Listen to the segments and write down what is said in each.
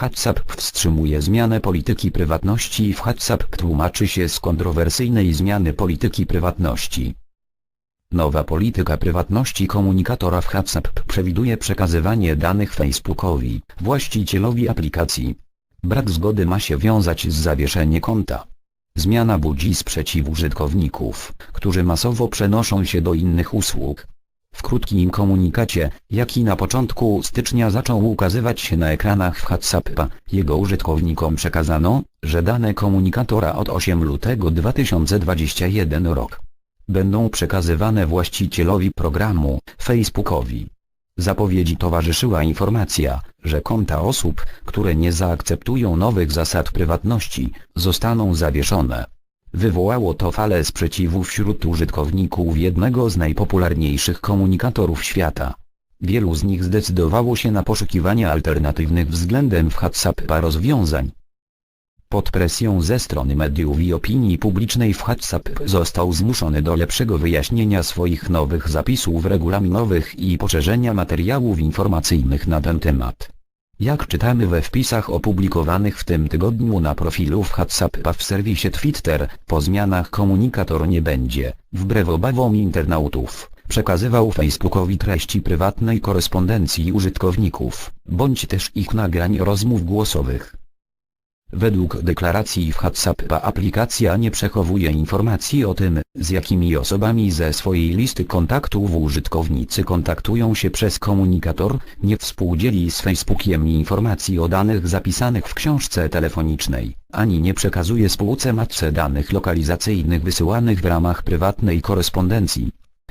WhatsApp wstrzymuje zmianę polityki prywatności w WhatsApp tłumaczy się z kontrowersyjnej zmiany polityki prywatności. Nowa polityka prywatności komunikatora w WhatsApp przewiduje przekazywanie danych Facebookowi, właścicielowi aplikacji. Brak zgody ma się wiązać z zawieszeniem konta. Zmiana budzi sprzeciw użytkowników, którzy masowo przenoszą się do innych usług. W krótkim komunikacie, jaki na początku stycznia zaczął ukazywać się na ekranach w WhatsAppa, jego użytkownikom przekazano, że dane komunikatora od 8 lutego 2021 rok będą przekazywane właścicielowi programu, Facebookowi. Zapowiedzi towarzyszyła informacja, że konta osób, które nie zaakceptują nowych zasad prywatności, zostaną zawieszone. Wywołało to falę sprzeciwu wśród użytkowników jednego z najpopularniejszych komunikatorów świata. Wielu z nich zdecydowało się na poszukiwanie alternatywnych względem WhatsAppa rozwiązań. Pod presją ze strony mediów i opinii publicznej WhatsApp został zmuszony do lepszego wyjaśnienia swoich nowych zapisów regulaminowych i poszerzenia materiałów informacyjnych na ten temat. Jak czytamy we wpisach opublikowanych w tym tygodniu na profilu w WhatsAppa w serwisie Twitter, po zmianach komunikator nie będzie, wbrew obawom internautów, przekazywał Facebookowi treści prywatnej korespondencji użytkowników, bądź też ich nagrań rozmów głosowych. Według deklaracji w WhatsAppa aplikacja nie przechowuje informacji o tym, z jakimi osobami ze swojej listy kontaktów użytkownicy kontaktują się przez komunikator, nie współdzieli z Facebookiem informacji o danych zapisanych w książce telefonicznej, ani nie przekazuje spółce matce danych lokalizacyjnych wysyłanych w ramach prywatnej korespondencji.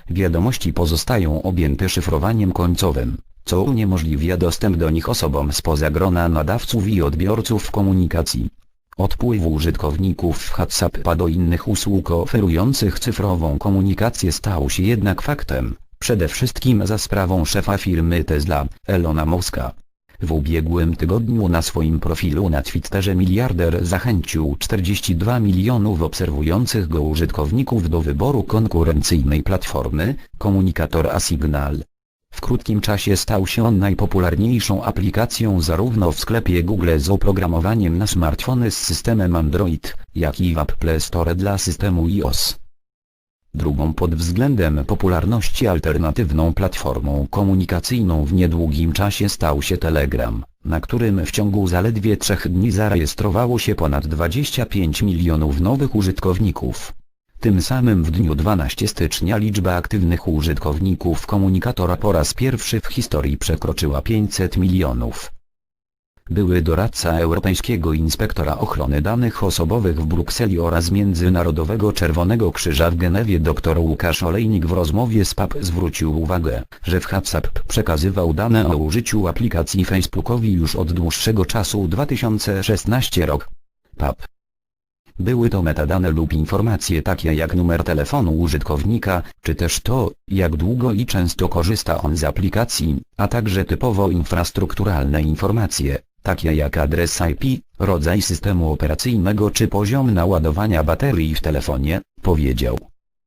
Wiadomości pozostają objęte szyfrowaniem końcowym co uniemożliwia dostęp do nich osobom spoza grona nadawców i odbiorców komunikacji. Odpływ użytkowników WhatsAppa do innych usług oferujących cyfrową komunikację stał się jednak faktem, przede wszystkim za sprawą szefa firmy Tesla, Elona Muska. W ubiegłym tygodniu na swoim profilu na Twitterze miliarder zachęcił 42 milionów obserwujących go użytkowników do wyboru konkurencyjnej platformy, komunikator Asignal. W krótkim czasie stał się on najpopularniejszą aplikacją zarówno w sklepie Google z oprogramowaniem na smartfony z systemem Android, jak i w App Play Store dla systemu iOS. Drugą pod względem popularności alternatywną platformą komunikacyjną w niedługim czasie stał się Telegram, na którym w ciągu zaledwie trzech dni zarejestrowało się ponad 25 milionów nowych użytkowników. Tym samym w dniu 12 stycznia liczba aktywnych użytkowników komunikatora po raz pierwszy w historii przekroczyła 500 milionów. Były doradca Europejskiego Inspektora Ochrony Danych Osobowych w Brukseli oraz Międzynarodowego Czerwonego Krzyża w Genewie dr Łukasz Olejnik w rozmowie z PAP zwrócił uwagę, że w WhatsApp przekazywał dane o użyciu aplikacji Facebookowi już od dłuższego czasu 2016 rok. PAP były to metadane lub informacje takie jak numer telefonu użytkownika, czy też to, jak długo i często korzysta on z aplikacji, a także typowo infrastrukturalne informacje, takie jak adres IP, rodzaj systemu operacyjnego czy poziom naładowania baterii w telefonie, powiedział.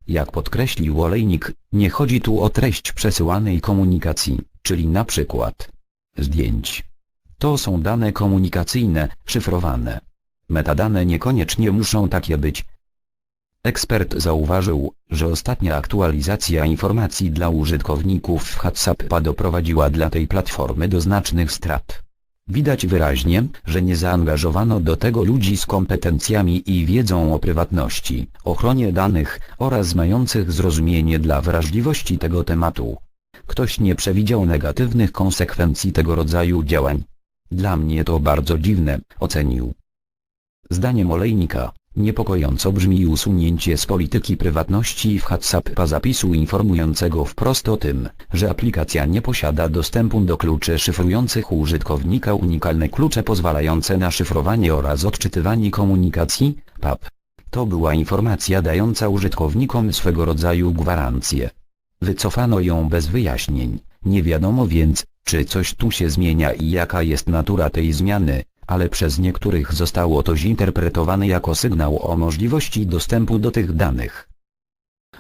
Jak podkreślił olejnik, nie chodzi tu o treść przesyłanej komunikacji, czyli na przykład zdjęć. To są dane komunikacyjne, szyfrowane. Metadane niekoniecznie muszą takie być. Ekspert zauważył, że ostatnia aktualizacja informacji dla użytkowników w WhatsAppa doprowadziła dla tej platformy do znacznych strat. Widać wyraźnie, że nie zaangażowano do tego ludzi z kompetencjami i wiedzą o prywatności, ochronie danych oraz mających zrozumienie dla wrażliwości tego tematu. Ktoś nie przewidział negatywnych konsekwencji tego rodzaju działań. Dla mnie to bardzo dziwne, ocenił. Zdaniem olejnika, niepokojąco brzmi usunięcie z polityki prywatności w WhatsAppa zapisu informującego wprost o tym, że aplikacja nie posiada dostępu do kluczy szyfrujących użytkownika unikalne klucze pozwalające na szyfrowanie oraz odczytywanie komunikacji, PAP. To była informacja dająca użytkownikom swego rodzaju gwarancję. Wycofano ją bez wyjaśnień, nie wiadomo więc, czy coś tu się zmienia i jaka jest natura tej zmiany, ale przez niektórych zostało to zinterpretowane jako sygnał o możliwości dostępu do tych danych.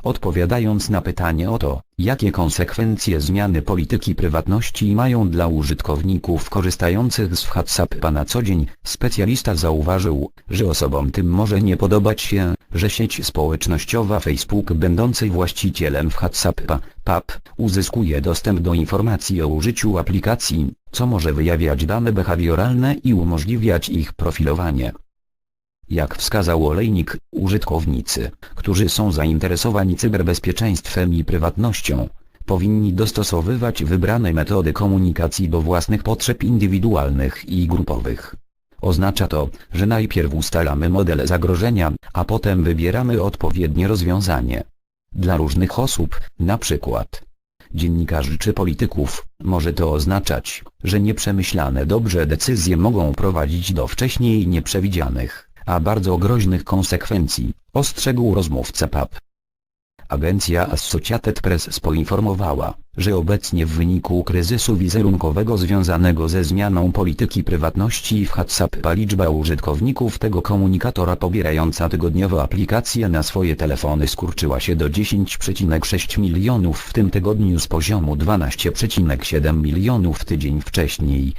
Odpowiadając na pytanie o to, jakie konsekwencje zmiany polityki prywatności mają dla użytkowników korzystających z WhatsAppa na co dzień, specjalista zauważył, że osobom tym może nie podobać się, że sieć społecznościowa Facebook będący właścicielem WhatsAppa, PAP, uzyskuje dostęp do informacji o użyciu aplikacji, co może wyjawiać dane behawioralne i umożliwiać ich profilowanie. Jak wskazał olejnik, użytkownicy, którzy są zainteresowani cyberbezpieczeństwem i prywatnością, powinni dostosowywać wybrane metody komunikacji do własnych potrzeb indywidualnych i grupowych. Oznacza to, że najpierw ustalamy model zagrożenia, a potem wybieramy odpowiednie rozwiązanie. Dla różnych osób, na przykład dziennikarzy czy polityków, może to oznaczać, że nieprzemyślane dobrze decyzje mogą prowadzić do wcześniej nieprzewidzianych, a bardzo groźnych konsekwencji, ostrzegł rozmówca PAP. Agencja Associated Press poinformowała, że obecnie w wyniku kryzysu wizerunkowego związanego ze zmianą polityki prywatności w WhatsAppa liczba użytkowników tego komunikatora pobierająca tygodniowo aplikacje na swoje telefony skurczyła się do 10,6 milionów w tym tygodniu z poziomu 12,7 milionów tydzień wcześniej.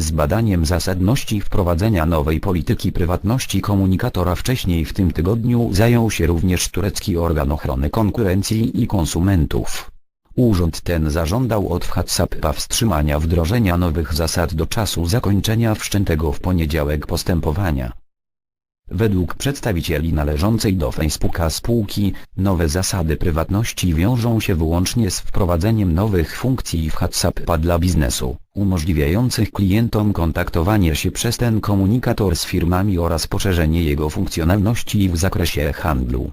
Z badaniem zasadności wprowadzenia nowej polityki prywatności komunikatora wcześniej w tym tygodniu zajął się również turecki organ ochrony konkurencji i konsumentów. Urząd ten zażądał od WhatsAppa wstrzymania wdrożenia nowych zasad do czasu zakończenia wszczętego w poniedziałek postępowania. Według przedstawicieli należącej do Facebooka spółki, nowe zasady prywatności wiążą się wyłącznie z wprowadzeniem nowych funkcji w WhatsAppa dla biznesu, umożliwiających klientom kontaktowanie się przez ten komunikator z firmami oraz poszerzenie jego funkcjonalności w zakresie handlu.